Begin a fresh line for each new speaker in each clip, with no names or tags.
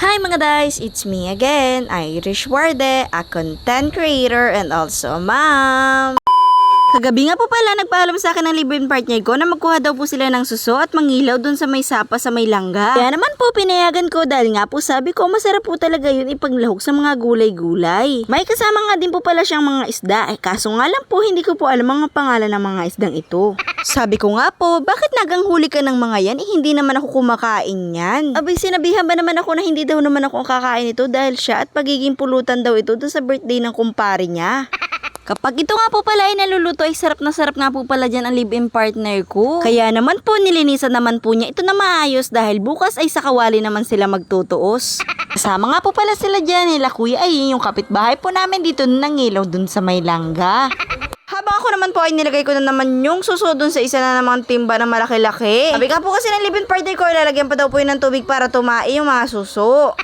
Hi mga guys, it's me again, Irish Warde, a content creator and also mom. Kagabi nga po pala nagpaalam sa akin ng live-in partner ko na magkuha daw po sila ng suso at mangilaw dun sa may sapa sa may langga. Kaya naman po pinayagan ko dahil nga po sabi ko masarap po talaga yun ipaglahok sa mga gulay-gulay. May kasama nga din po pala siyang mga isda eh kaso nga lang po hindi ko po alam mga pangalan ng mga isdang ito. Sabi ko nga po, bakit naganghuli ka ng mga yan? Eh, hindi naman ako kumakain yan. Abay, sinabihan ba naman ako na hindi daw naman ako ang kakain ito dahil siya at pagiging pulutan daw ito doon sa birthday ng kumpare niya. Kapag ito nga po pala ay naluluto ay sarap na sarap nga po pala dyan ang live-in partner ko. Kaya naman po nilinisan naman po niya ito na maayos dahil bukas ay sa kawali naman sila magtutuos. Kasama nga po pala sila dyan nila kuya ay yung kapitbahay po namin dito nangilaw dun sa may langga. Ako naman po ay nilagay ko na naman yung suso dun sa isa na namang timba na malaki-laki. Sabi nga po kasi ng live-in partner ko, lalagyan pa daw po yun ng tubig para tumai yung mga suso.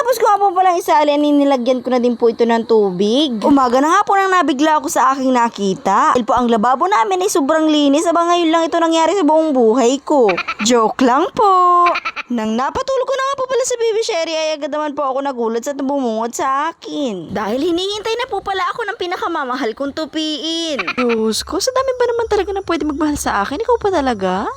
At katapos ko nga po palang isaalin, nilagyan ko na din po ito ng tubig. Umaga na nga po nang nabigla ako sa aking nakita. Dahil po ang lababo namin ay sobrang linis, aba ngayon lang ito nangyari sa buong buhay ko. Joke lang po. Nang napatulog ko na nga po pala sa baby Sherry ay agad naman po ako nagulat sa bumungod sa akin. Dahil hinihintay na po pala ako ng pinakamamahal kong tupiin. Diyos ko, sa dami ba naman talaga na pwede magmahal sa akin? Ikaw pa talaga?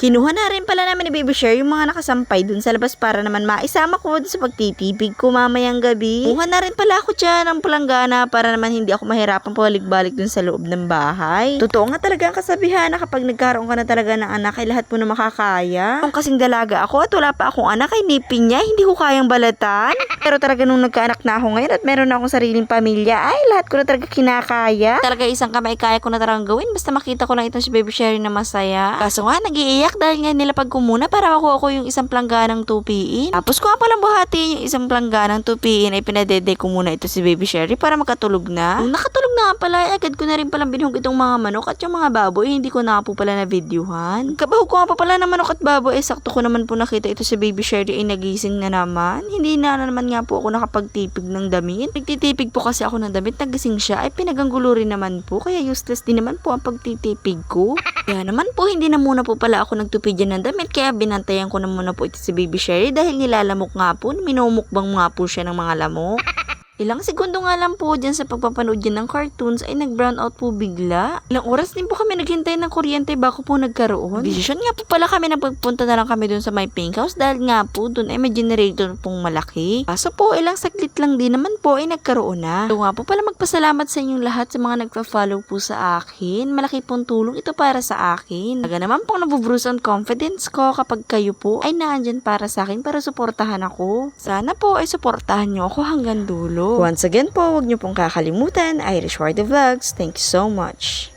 Kinuha na rin pala namin ni Baby Share yung mga nakasampay dun sa labas para naman maisama ko dun sa pagtitipig ko mamayang gabi. Kuha na rin pala ako dyan ng palanggana para naman hindi ako mahirapan pabalik-balik dun sa loob ng bahay. Totoo nga talaga ang kasabihan na kapag nagkaroon ka na talaga ng anak ay lahat mo na makakaya. Kung kasing dalaga ako at wala pa akong anak ay nipin niya, hindi ko kayang balatan. Pero talaga nung nagkaanak na ako ngayon at meron na akong sariling pamilya, ay lahat ko na talaga kinakaya. Talaga isang kamay kaya ko na talagang gawin basta makita ko lang itong si Baby Sherry na masaya. Kaso nga, nagiiyak dahil nga nilapag ko muna para ako ako yung isang plangganang tupiin. Tapos ko nga palang buhati yung isang plangganang tupiin ay pinadede ko muna ito si Baby Sherry para makatulog na. Nung nakatulog na nga pala, ay agad ko na rin palang binuhog itong mga manok at yung mga baboy, hindi ko na po pala na videohan. Kabahog ko nga pa pala ng manok at baboy, eh sakto ko naman po nakita ito si Baby Sherry ay nagising na naman. Hindi na naman nga po ako nakapagtipig ng damit. Nagtitipig po kasi ako ng damit, nagising siya, ay pinaganggulo rin naman po, kaya useless din naman po ang pagtitipig ko. Kaya naman po, hindi na muna po pala ako nagtupid dyan ng damit, kaya binantayan ko na muna po ito si Baby Sherry dahil nilalamok nga po, minumukbang nga po siya ng mga lamok. Ilang segundo nga lang po dyan sa pagpapanood dyan ng cartoons ay nag-brown out po bigla. Ilang oras din po kami naghintay ng kuryente bago po nagkaroon. Decision nga po pala kami na pagpunta na lang kami dun sa my pink house dahil nga po dun ay may generator pong malaki. Kaso po ilang saglit lang din naman po ay nagkaroon na. So nga po pala magpasalamat sa inyong lahat sa mga nagpa-follow po sa akin. Malaki pong tulong ito para sa akin. Taga naman pong nabubruce on confidence ko kapag kayo po ay naandyan para sa akin para suportahan ako. Sana po ay suportahan nyo ako hanggang dulo. Once again po, huwag nyo pong kakalimutan, Irish Warde Vlogs. Thank you so much.